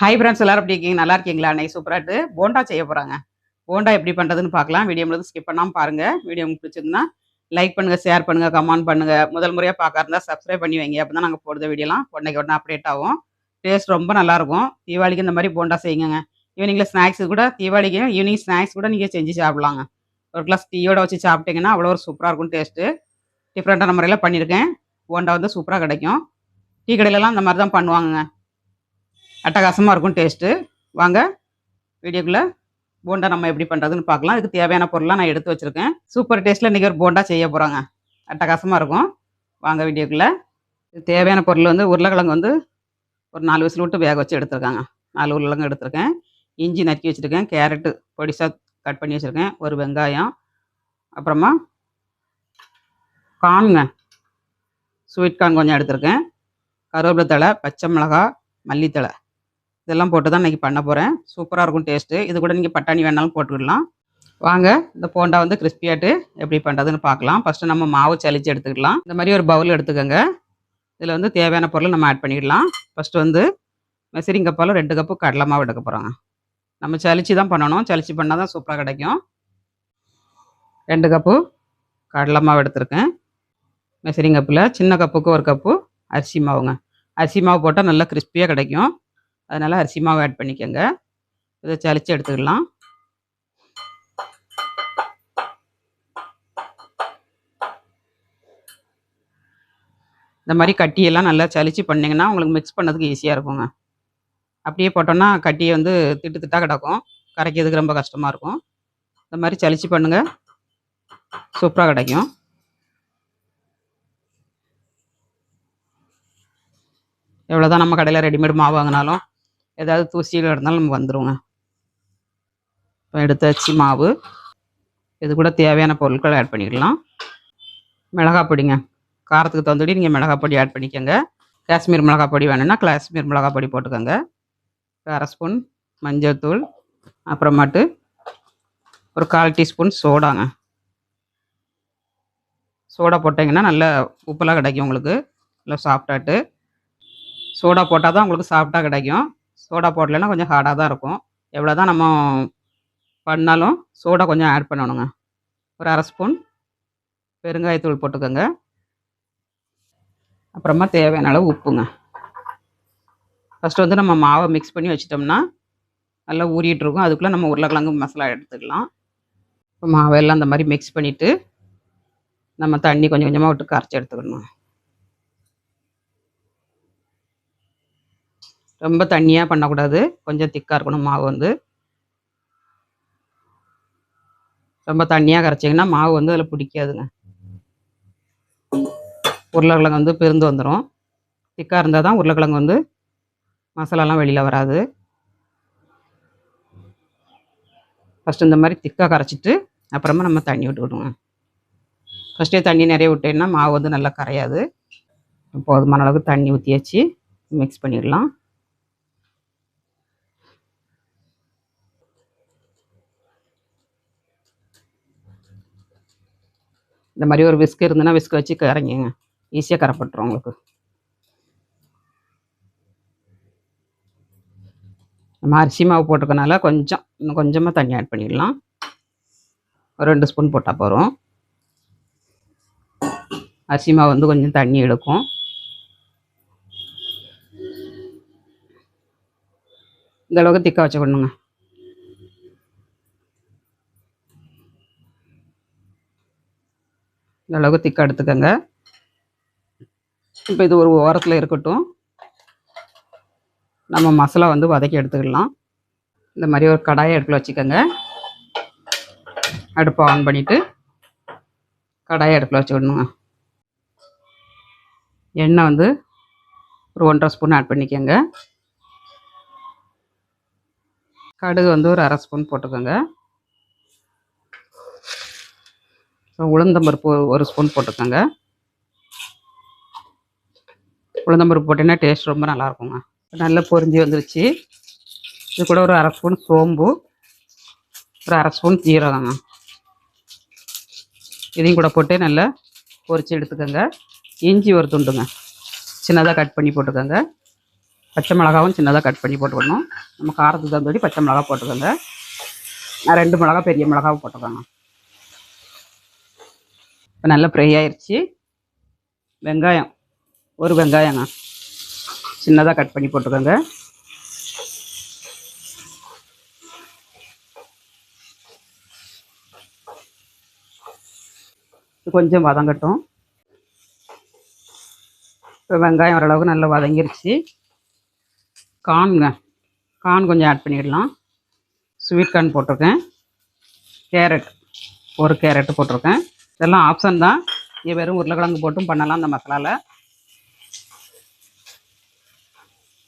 Hi friends எல்லாரும் எப்படி இருக்கீங்க? நல்லா இருக்கீங்களா? அன்னைக்கு சூப்பராட்டு போண்டா செய்ய போகிறாங்க போண்டா எப்படி பண்ணுறதுன்னு பார்க்கலாம். வீடியோ முழுது ஸ்கிப் பண்ணாமல் பாருங்கள் வீடியோ உங்களுக்கு பிடிச்சிருந்தா லைக் பண்ணுங்கள் ஷேர் பண்ணுங்கள் கமெண்ட் பண்ணுங்கள் முதல் முறையாக பார்க்க இருந்தால் சப்ஸ்கிரைப் பண்ணி வைங்க. அப்போ தான் நாங்கள் போடுற வீடியோலாம் உடனே உடனே அப்டேட் ஆகும். டேஸ்ட் ரொம்ப நல்லாயிருக்கும் தீபாவளிக்கு இந்த மாதிரி போண்டா செய்யுங்க ஈவினிங்கில் ஸ்நாக்ஸ் கூட தீபாவளிக்கு ஈவினிங் ஸ்நாக்ஸ் கூட நீங்கள் செஞ்சு சாப்பிட்லாங்க. ஒரு கிளாஸ் டீயோட வச்சு சாப்பிட்டீங்கன்னா அவ்வளோ ஒரு சூப்பராக இருக்கும் டேஸ்ட்டு டிஃப்ரெண்ட்டான முறையில் பண்ணியிருக்கேன் போண்டா வந்து சூப்பராக கிடைக்கும். டீ கடையிலலாம் அந்த மாதிரி தான் பண்ணுவாங்கங்க. அட்டகாசமாக இருக்கும் டேஸ்ட்டு வாங்க வீடியோக்குள்ளே போண்டா நம்ம எப்படி பண்ணுறதுன்னு பார்க்கலாம். இதுக்கு தேவையான பொருளாக நான் எடுத்து வச்சுருக்கேன். சூப்பர் டேஸ்ட்டில் இன்றைக்கி ஒரு போண்டா செய்ய போகிறாங்க அட்டகாசமாக இருக்கும். வாங்க வீடியோக்குள்ளே. இது தேவையான பொருள் வந்து உருளைக்கிழங்கு வந்து ஒரு நாலு விசில் விட்டு வேக வச்சு எடுத்துருக்காங்க. நாலு உருளைக்கிழங்கு எடுத்திருக்கேன். இஞ்சி நறுக்கி வச்சுருக்கேன். கேரட்டு பொடிசாக கட் பண்ணி வச்சுருக்கேன். ஒரு வெங்காயம். அப்புறமா கார்னுங்க ஸ்வீட் கார்ன் கொஞ்சம் எடுத்திருக்கேன். கருவேப்பிலை தழை பச்சை மிளகா மல்லித்தழை. இதெல்லாம் போட்டு தான் இன்றைக்கி பண்ண போகிறேன் சூப்பராக இருக்கும் டேஸ்ட்டு இது கூட நீங்கள் பட்டாணி வேணாலும் போட்டுக்கிடலாம் வாங்க இந்த போண்டா வந்து கிறிஸ்பியாட்டு எப்படி பண்ணுறதுன்னு பார்க்கலாம். ஃபஸ்ட்டு நம்ம மாவு சளிச்சு எடுத்துக்கலாம். இந்த மாதிரி ஒரு பவுல் எடுத்துக்கோங்க. இதில் வந்து தேவையான பொருள் நம்ம ஆட் பண்ணிடலாம். ஃபஸ்ட்டு வந்து மெசரிங் கப்பால் ரெண்டு கப்பு கடலை மாவு எடுக்க போகிறோங்க நம்ம சளிச்சு தான் பண்ணணும். சளிச்சு பண்ணால் தான் சூப்பராக கிடைக்கும். ரெண்டு கப்பு கடலை மாவு எடுத்திருக்கேன். மெசரிங் கப்பில் சின்ன கப்புக்கு ஒரு கப்பு அரிசி மாவுங்க. அரிசி மாவு போட்டால் நல்லா கிறிஸ்பியாக கிடைக்கும். அதனால் அரிசி மாவு ஆட் பண்ணிக்கோங்க. இதை சளிச்சு எடுத்துக்கலாம். இந்த மாதிரி கட்டியெல்லாம் நல்லா சளிச்சு பண்ணிங்கன்னா உங்களுக்கு மிக்ஸ் பண்ணதுக்கு ஈஸியாக இருக்குங்க. அப்படியே போட்டோன்னா கட்டியை வந்து திட்டு திட்டாக கிடக்கும். கரைக்கிறதுக்கு ரொம்ப கஷ்டமாக இருக்கும். இந்த மாதிரி சளிச்சு பண்ணுங்கள் சூப்பராக கிடைக்கும். எவ்வளோதான் நம்ம கடையில் ரெடிமேட் மாவு வாங்கினாலும் ஏதாவது தூசியில் இருந்தாலும் நமக்கு வந்துடுங்க இப்போ எடுத்தாச்சு மாவு. இது கூட தேவையான பொருட்கள் ஆட் பண்ணிக்கலாம். மிளகாய் பொடிங்க. காரத்துக்கு தகுந்தபடி நீங்கள் மிளகாய் பொடி ஆட் பண்ணிக்கோங்க. காஷ்மீர் மிளகாய் பொடி வேணும்னா காஷ்மீர் மிளகாய் பொடி போட்டுக்கோங்க. அரை ஸ்பூன் மஞ்சள் தூள் அப்புறமாட்டு ஒரு கால் டீஸ்பூன் சோடாங்க. சோடா போட்டிங்கன்னா நல்ல உப்பெல்லாம் கிடைக்கும் உங்களுக்கு. நல்லா சாஃப்டாட்டு சோடா போட்டால் தான் உங்களுக்கு சாஃப்டாக கிடைக்கும். சோடா போடலைன்னா கொஞ்சம் ஹார்டாக தான் இருக்கும். எவ்வளோ தான் நம்ம பண்ணாலும் சோடா கொஞ்சம் ஆட் பண்ணணுங்க. ஒரு அரை ஸ்பூன் பெருங்காயத்தூள் போட்டுக்கோங்க. அப்புறமா தேவையான அளவு உப்புங்க. ஃபஸ்ட்டு வந்து நம்ம மாவை மிக்ஸ் பண்ணி வச்சிட்டோம்னா நல்லா ஊறிட்டுருக்கும் அதுக்குள்ளே நம்ம உருளைக்கிழங்கு மசாலா எடுத்துக்கலாம். இப்போ மாவெல்லாம் அந்த மாதிரி மிக்ஸ் பண்ணிவிட்டு நம்ம தண்ணி கொஞ்சம் கொஞ்சமாக விட்டு கரைச்சி எடுத்துக்கணும். ரொம்ப தண்ணியாக பண்ணக்கூடாது. கொஞ்சம் திக்காக இருக்கணும் மாவு வந்து. ரொம்ப தண்ணியாக கரைச்சிங்கன்னா மாவு வந்து அதில் பிடிக்காதுங்க. உருளைக்கிழங்கு வந்து பிரிந்து வந்துடும் திக்காக இருந்தால் தான் உருளைக்கிழங்கு வந்து மசாலாலாம் வெளியில் வராது. ஃபஸ்ட்டு இந்த மாதிரி திக்காக கரைச்சிட்டு அப்புறமா நம்ம தண்ணி விட்டுக்கிடுவோம் ஃபஸ்ட்டே தண்ணி நிறைய விட்டேன்னா மாவு வந்து நல்லா கரையாது. போதுமான அளவுக்கு தண்ணி ஊற்றி வச்சு மிக்ஸ் பண்ணிடலாம். இந்த மாதிரி ஒரு விஸ்க் இருந்ததுன்னா விஸ்க் வச்சு கரைங்க. ஈஸியாக கரைப்பட்டுரும் உங்களுக்கு. நம்ம அரிசி மாவு போட்டிருக்கனால கொஞ்சம் இன்னும் கொஞ்சமாக தண்ணி ஆட் பண்ணிடலாம். ஒரு ரெண்டு ஸ்பூன் போட்டால் போகிறோம் அரிசி மாவு வந்து கொஞ்சம் தண்ணி எடுக்கும். இந்தளவுக்கு அளவுக்கு திக்க வச்சுக்கணுங்க. இந்த அளவுக்கு திக்க எடுத்துக்கோங்க. இப்போ இது ஒரு ஓரத்தில் இருக்கட்டும். நம்ம மசாலா வந்து வதக்கி எடுத்துக்கலாம். இந்த மாதிரி ஒரு கடாயை அடுப்பில் வச்சுக்கோங்க. அடுப்பை ஆன் பண்ணிவிட்டு கடாயை அடுப்பில் வச்சுக்கணுங்க. எண்ணெய் வந்து ஒரு ஒன்றரை ஸ்பூன் ஆட் பண்ணிக்கோங்க. கடுகு வந்து ஒரு அரை ஸ்பூன் போட்டுக்கோங்க. உளுந்தம்பருப்பு ஒரு ஸ்பூன் போட்டுக்கோங்க உளுந்தம்பருப்பு போட்டிங்கன்னா டேஸ்ட் ரொம்ப நல்லாயிருக்குங்க. நல்லா பொரிஞ்சு வந்துருச்சு. இது கூட ஒரு அரை ஸ்பூன் சோம்பு ஒரு அரை ஸ்பூன் ஜீரகங்க. இதையும் கூட போட்டு நல்லா பொரிச்சு எடுத்துக்கோங்க. இஞ்சி ஒரு துண்டுங்க. சின்னதாக கட் பண்ணி போட்டுக்கோங்க. பச்சை மிளகாவும் சின்னதாக கட் பண்ணி போட்டுக்கணும். நம்ம காரத்துக்கு தகுந்தபடி பச்சை மிளகா போட்டுக்கோங்க. நான் ரெண்டு மிளகா பெரிய மிளகாவும் போட்டுக்கோங்க. இப்போ நல்லா ஃப்ரை ஆயிடுச்சு வெங்காயம். ஒரு வெங்காயங்க சின்னதாக கட் பண்ணி போட்டுக்கோங்க. கொஞ்சம் வதங்கட்டும். இப்போ வெங்காயம் ஓரளவுக்கு நல்லா வதங்கிருச்சு. கார்னுங்க கார்ன் கொஞ்சம் ஆட் பண்ணிடலாம். ஸ்வீட் கார்ன் போட்டிருக்கேன். கேரட் ஒரு கேரட்டு போட்டிருக்கேன். இதெல்லாம் ஆப்ஷன் தான். நீங்கள் வெறும் உருளைக்கிழங்கு போட்டும் பண்ணலாம் அந்த மசாலாவில்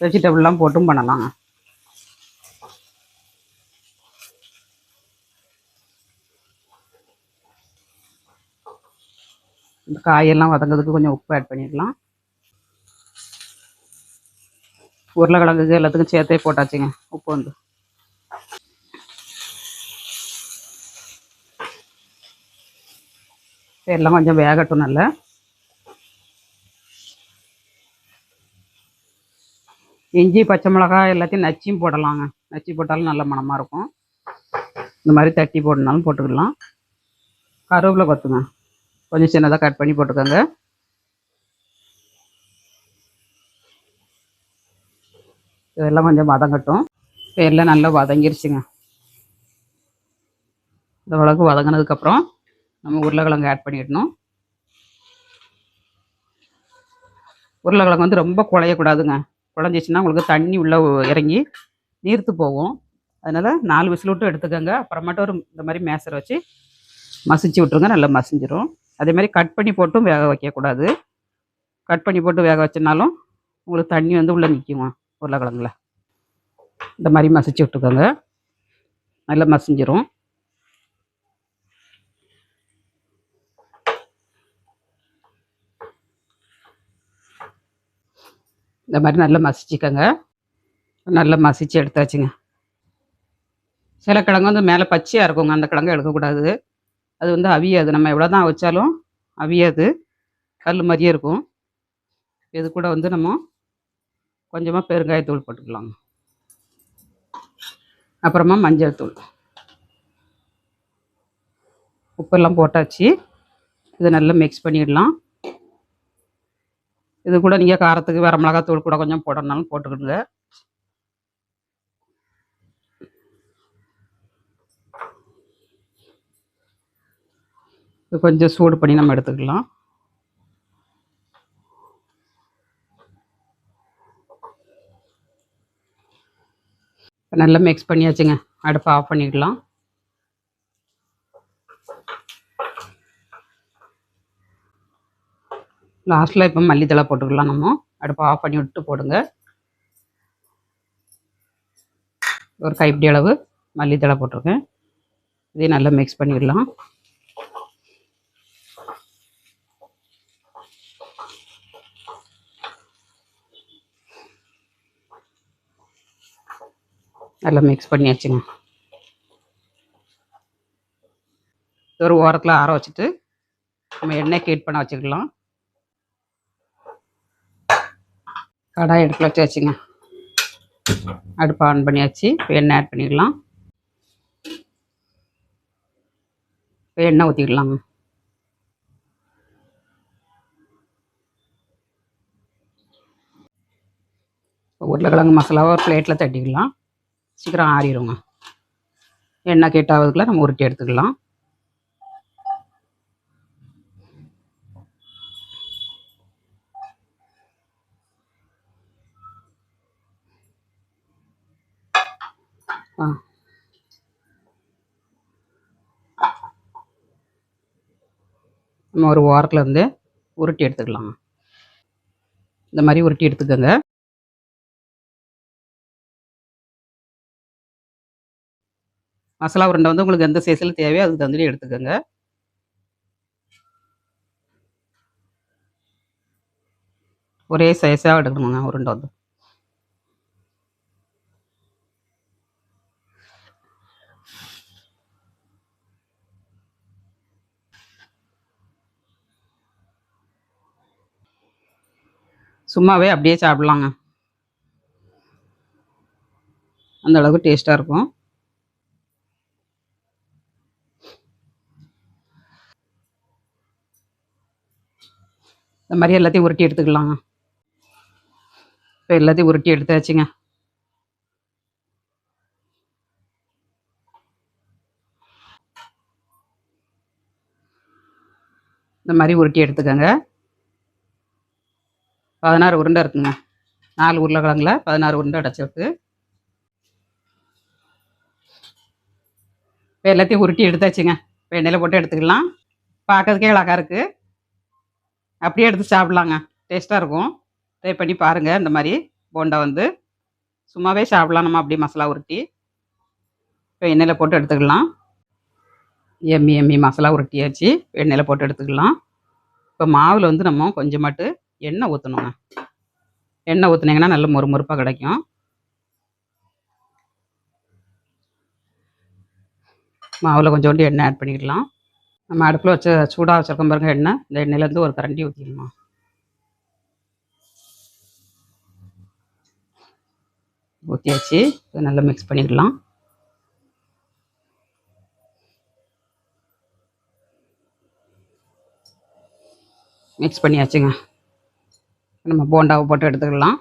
வெஜிடபிள்லாம் போட்டும் பண்ணலாங்க இந்த காயெல்லாம் வதங்கிறதுக்கு கொஞ்சம் உப்பு ஆட் பண்ணிடலாம். உருளைக்கிழங்குக்கு எல்லாத்துக்கும் சேர்த்தே போட்டாச்சுங்க. உப்பு வந்து. எல்லாம் கொஞ்சம் வேகட்டும் நல்லா. இஞ்சி பச்சை மிளகாய் எல்லாத்தையும் நச்சியும் போடலாங்க. நச்சி போட்டாலும் நல்ல மணமாக இருக்கும். இந்த மாதிரி தட்டி போடனாலும் போட்டுக்கலாம். கருவேப்பிலை கொத்துங்க. கொஞ்சம் சின்னதாக கட் பண்ணி போட்டுக்கோங்க. இதெல்லாம் கொஞ்சம் வதங்கட்டும். இப்போ எல்லாம் நல்லா வதங்கிருச்சுங்க. இந்த அளவுக்கு வதங்கினதுக்கப்புறம் நம்ம உருளைக்கிழங்கு ஆட் பண்ணிடணும். உருளைக்கிழங்கு வந்து ரொம்ப குழையக்கூடாதுங்க. குழஞ்சிச்சின்னா உங்களுக்கு தண்ணி உள்ளே இறங்கி நீர்த்து போகும். அதனால் நாலு விசில் விட்டு எடுத்துக்கோங்க. அப்புறமேட்டு ஒரு இந்த மாதிரி மேசரை வச்சு மசிச்சு விட்ருங்க நல்லா மசிஞ்சிரும். அதே மாதிரி கட் பண்ணி போட்டும் வேக வைக்கக்கூடாது. கட் பண்ணி போட்டு வேக வச்சனாலும் உங்களுக்கு தண்ணி வந்து உள்ளே நிற்குமா உருளைக்கிழங்குல. இந்த மாதிரி மசிச்சு விட்டுக்கோங்க. நல்லா மசிஞ்சிரும். இந்த மாதிரி நல்லா மசிச்சுக்கோங்க. நல்லா மசிச்சு எடுத்தாச்சுங்க. சில கிழங்கு வந்து மேலே பச்சையாக இருக்குங்க. அந்த கிழங்கு எடுக்கக்கூடாது. அது வந்து அவியாது. நம்ம எவ்வளோ தான் வச்சாலும் அவியாது. கல் மாதிரியே இருக்கும். இது கூட வந்து நம்ம கொஞ்சமாக பெருங்காயத்தூள் போட்டுக்கலாம் அப்புறமா மஞ்சள் தூள். உப்பெல்லாம் போட்டாச்சு. இதை நல்லா மிக்ஸ் பண்ணிடலாம். இது கூட நீங்கள் காரத்துக்கு வேறு மிளகாத்தூள் கூட கொஞ்சம் போடணும்னாலும் போட்டுக்கிடுங்க. இது கொஞ்சம் சூடு பண்ணி நம்ம எடுத்துக்கலாம். நல்லா மிக்ஸ் பண்ணியாச்சுங்க. அடுப்பை ஆஃப் பண்ணிக்கலாம். லாஸ்ட்டில் இப்போ மல்லித்தலை போட்டுக்கலாம் நம்ம. அடுப்பை ஆஃப் பண்ணி விட்டு போடுங்க. ஒரு கைப்பிடி அளவு மல்லித்தலை போட்டிருக்கேன். இதையும் நல்லா மிக்ஸ் பண்ணிடலாம். நல்லா மிக்ஸ் பண்ணியாச்சுங்க. ஒரு ஓரத்தில் ஆற வச்சுட்டு நம்ம எண்ணெய் ஹீட் பண்ண வச்சுக்கலாம். கடாய் அடுப்பில் வச்சு வச்சுங்க. அடுப்பு ஆன் பண்ணியாச்சு. இப்போ எண்ணெய் ஆட் பண்ணிக்கலாம் இப்போ எண்ணெய் ஊற்றிக்கலாங்க உருளைக்கிழங்கு மசாலாவை ஒரு பிளேட்டில் தட்டிக்கலாம் சீக்கிரம் ஆறிடுங்க. எண்ணெய் கேட்டாவதுக்குள்ள நம்ம உருட்டி எடுத்துக்கலாம். ஆ. நம்ம ஒரு ஓரத்தில் இருந்து உருட்டி எடுத்துக்கலாம். இந்த மாதிரி உருட்டி எடுத்துக்கோங்க. மசாலா உருண்டை வந்து உங்களுக்கு எந்த சைஸில் தேவையோ அதுக்கு தகுந்தடி எடுத்துக்கோங்க. ஒரே சைஸாக எடுக்கணுங்க உருண்டை வந்து. சும்மாவே அப்படியே சாப்பிட்லாங்க. அந்த அளவுக்கு டேஸ்ட்டாக இருக்கும். இந்த மாதிரி எல்லாத்தையும் உருட்டி எடுத்துக்கலாங்க. இப்போ எல்லாத்தையும் உருட்டி எடுத்தாச்சுங்க. இந்த மாதிரி உருட்டி எடுத்துக்கோங்க. பதினாறு உருண்டை இருக்குங்க. நாலு உருளைக்கிழங்குல பதினாறு உருண்டை அடைச்சிருக்கு இப்போ எல்லாத்தையும் உருட்டி எடுத்தாச்சுங்க. இப்போ எண்ணெயில் போட்டு எடுத்துக்கலாம். பார்க்கறதுக்கே அழகாக இருக்குது அப்படியே எடுத்து சாப்பிட்லாங்க. டேஸ்ட்டாக இருக்கும். ட்ரை பண்ணி பாருங்கள் இந்த மாதிரி போண்டா வந்து சும்மாவே சாப்பிட்லாம். நம்ம அப்படியே மசாலா உருட்டி. இப்போ எண்ணெயில் போட்டு எடுத்துக்கலாம். எம்மி எம்மி மசாலா உருட்டியாச்சு. எண்ணெயில் போட்டு எடுத்துக்கலாம். இப்போ மாவில் வந்து நம்ம கொஞ்சமாட்டு எண்ணெய் ஊற்றணுங்க எண்ணெய் ஊற்றுனீங்கன்னா நல்ல மொறு மொறுப்பாக கிடைக்கும். மாவில் கொஞ்சோண்டு எண்ணெய் ஆட் பண்ணிக்கலாம். நம்ம அடுப்பில் வச்ச சூடாக வச்சுருக்கோம் பாருங்க எண்ணெய். இந்த எண்ணெயிலேருந்து ஒரு கரண்டி ஊற்றிக்கணுமா ஊற்றியாச்சு இதை நல்லா மிக்ஸ் பண்ணிக்கலாம். மிக்ஸ் பண்ணியாச்சுங்க. நம்ம போண்டாவை போட்டு எடுத்துக்கலாம்.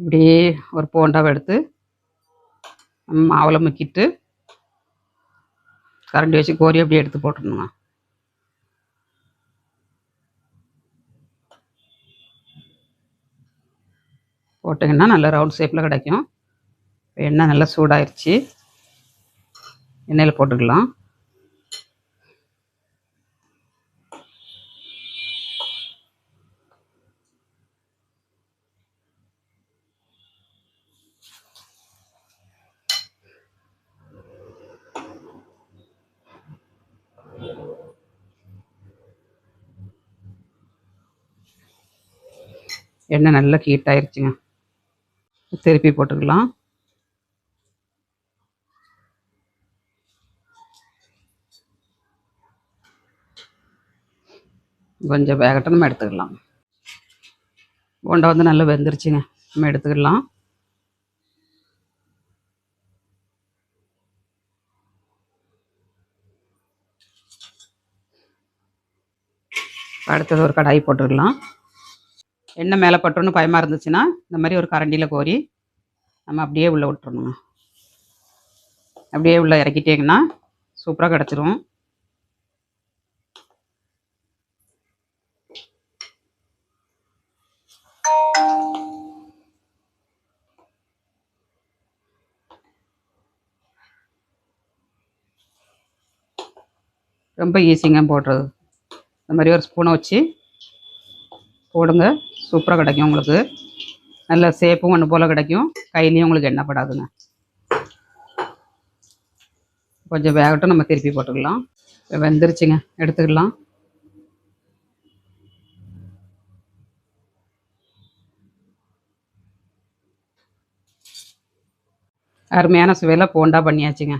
இப்படியே ஒரு போண்டாவை எடுத்து மாவில் முக்கிட்டு கரண்டி வச்சு கோரி அப்படியே எடுத்து போட்டுடணுங்க. போட்டிங்கன்னா நல்லா ரவுண்ட் ஷேப்பில் கிடைக்கும். எண்ணெய் நல்லா சூடாயிருச்சு. எண்ணெயில் போட்டுக்கலாம். எண்ணெய் நல்லா ஹீட் ஆயிருச்சுங்க. திருப்பி போட்டுக்கலாம். கொஞ்சம் வேகட்டும் நம்ம எடுத்துக்கலாம். போண்டா வந்து நல்லா வெந்துருச்சுங்க. நம்ம எடுத்துக்கலாம். அடுத்தது ஒரு கடாய் போட்டுக்கலாம். எண்ணெய் மேலே பட்டுன்னு பயமாக இருந்துச்சுன்னா இந்த மாதிரி ஒரு கரண்டியில் கோரி நம்ம அப்படியே உள்ளே விட்டுறணுங்க. அப்படியே உள்ளே இறக்கிட்டிங்கன்னா சூப்பராக கிடச்சிரும். ரொம்ப ஈஸிங்க போடுறது. இந்த மாதிரி ஒரு ஸ்பூனை வச்சு போடுங்க. சூப்பராக கிடைக்கும் உங்களுக்கு. நல்ல சேப்பும் ஒன்று போல் கிடைக்கும். கையிலையும் உங்களுக்கு எண்ணெய் படாதுங்க. கொஞ்சம் வேகட்டும் நம்ம திருப்பி போட்டுக்கலாம். வெந்துருச்சுங்க. எடுத்துக்கலாம். அருமையான சுவையில் போண்டா பண்ணியாச்சுங்க.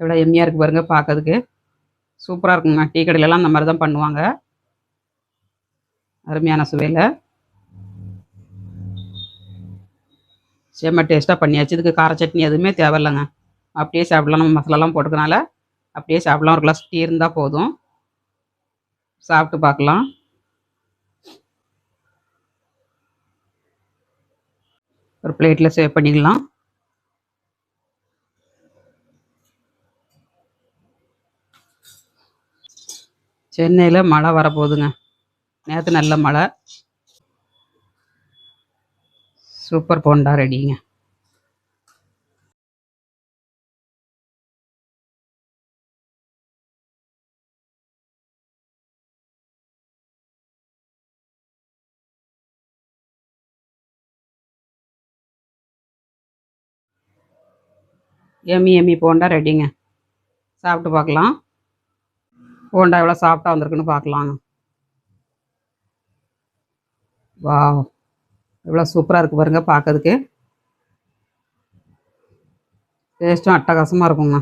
எவ்வளோ எம்மியாக இருக்குது பாருங்க பார்க்கறதுக்கு. சூப்பராக இருக்குங்க. டீ கடையிலலாம் அந்த மாதிரி தான் பண்ணுவாங்க. அருமையான சுவையில். செம்ம டேஸ்ட்டாக பண்ணியாச்சு. இதுக்கு கார சட்னி எதுவுமே தேவையில்லைங்க. அப்படியே சாப்பிடலாம். நம்ம மசாலாலாம் போட்டுக்கனால அப்படியே சாப்பிடலாம். ஒரு கிளாஸ் டீ இருந்தால் போதும். சாப்பிட்டு பார்க்கலாம். ஒரு பிளேட்டில் சேவ் பண்ணிக்கலாம். சென்னையில் மழை வரப்போகுதுங்க. நேற்று நல்ல மழை. சூப்பர் போண்டா ரெடிங்க. எம்மி எம்மி போண்டா ரெடிங்க. சாப்பிட்டு பார்க்கலாம். போண்டா எவ்வளோ சாப்பிட்டா வந்திருக்குன்னு பார்க்கலாங்க. வா எவ்வளோ சூப்பராக இருக்குது பாருங்கள் பார்க்கறதுக்கு டேஸ்ட்டும் அட்டகாசமாக இருக்குங்க.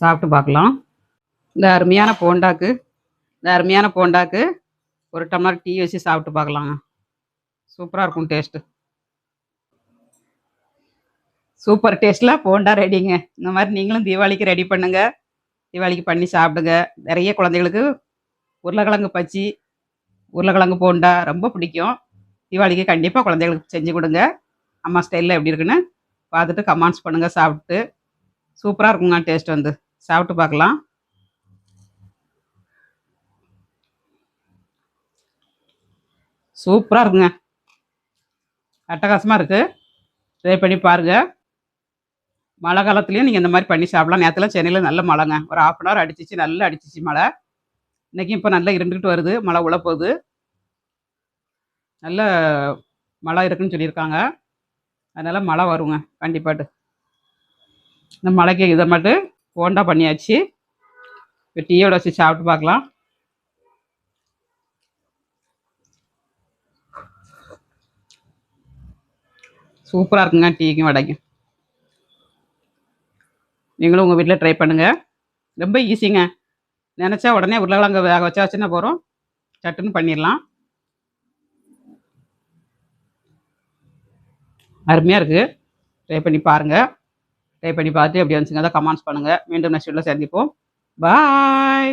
சாப்பிட்டு பார்க்கலாம். இந்த அருமையான போண்டாக்கு இந்த அருமையான போண்டாக்கு ஒரு டம்ளர் டீ வச்சு சாப்பிட்டு பார்க்கலாங்க. சூப்பராக இருக்கும் டேஸ்ட்டு சூப்பர் டேஸ்ட்டில் போண்டா ரெடிங்க இந்த மாதிரி நீங்களும் தீபாவளிக்கு ரெடி பண்ணுங்கள் தீபாவளிக்கு பண்ணி சாப்பிடுங்க. நிறைய குழந்தைகளுக்கு உருளைக்கிழங்கு பச்சி உருளைக்கிழங்கு போண்டா ரொம்ப பிடிக்கும். தீபாவளிக்கு கண்டிப்பாக குழந்தைகளுக்கு செஞ்சு கொடுங்க. அம்மா ஸ்டைலில் எப்படி இருக்குன்னு பார்த்துட்டு கமெண்ட்ஸ் பண்ணுங்கள் சாப்பிட்டு. சூப்பராக இருக்குங்க டேஸ்ட் வந்து. சாப்பிட்டு பார்க்கலாம். சூப்பராக இருக்குங்க. அட்டகாசமாக இருக்குது ட்ரை பண்ணி பாருங்கள் மழை காலத்துலேயும் நீங்கள் இந்த மாதிரி பண்ணி சாப்பிடலாம். நேற்றுலாம் சென்னையில் நல்ல மழைங்க. ஒரு ஆஃப் அன் ஹவர் அடிச்சிச்சு நல்லா அடிச்சிச்சு மழை. இன்றைக்கும் இப்போ நல்லா இருண்டுக்கிட்டு வருது. மழை உழப்போகுது போகுது. நல்ல மழை இருக்குன்னு சொல்லியிருக்காங்க. அதனால் மழை வருங்க. கண்டிப்பாட்டு. இந்த மழைக்கு இதை மட்டும் போண்டா பண்ணியாச்சு. இப்போ டீயோட வச்சு சாப்பிட்டு பார்க்கலாம். சூப்பராக இருக்குங்க டீக்கும் வடைக்கும். நீங்களும் உங்கள் வீட்டில் ட்ரை பண்ணுங்கள் ரொம்ப ஈஸிங்க நினச்சா உடனே உருளைக்கிழங்கு வேக வச்சா வச்சுன்னா போகிறோம் சட்டுன்னு பண்ணிடலாம். அருமையாக இருக்குது ட்ரை பண்ணி பாருங்கள் ட்ரை பண்ணி பார்த்து எப்படி வந்துச்சுங்க அதை கமெண்ட்ஸ் பண்ணுங்கள் மீண்டும் நெக்ஸ்ட் வீட்டில் சந்திப்போம். பாய்